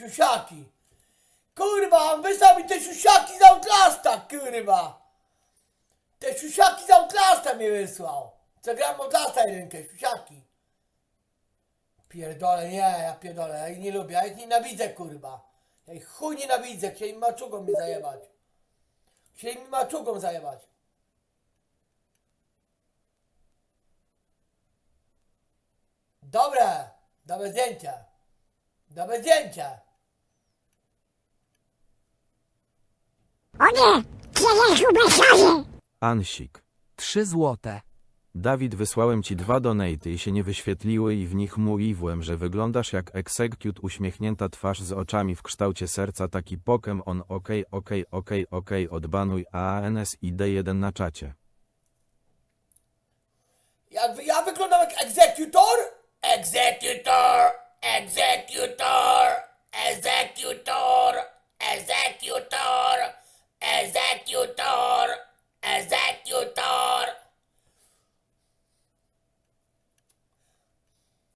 Siusiaki. Kurwa, on wysłał mi te siusiaki z Outlasta, kurwa. Te siusiaki z Outlasta mi wysłał. Co gram Outlasta jedynkę, siusiaki. Pierdolę, nie, ja pierdolę, ja ich nie lubię, ja ich nienawidzę, kurwa. Ja ich chuj nienawidzę, chcieli maczugą mi zajebać. Chcieli mi maczugą zajebać. Dobre, dobre zdjęcie. Dobre zdjęcie. O nie! Przejechał bezszadzie! Ansik. Trzy złote. Dawid, wysłałem ci dwa donaty i się nie wyświetliły i w nich mówiłem, że wyglądasz jak execute uśmiechnięta twarz z oczami w kształcie serca taki pokem on okej okej okej okej odbanuj ANS i D1 na czacie. Jak wy- ja wyglądam jak egzekutor? Egzekutor! Egzekutor!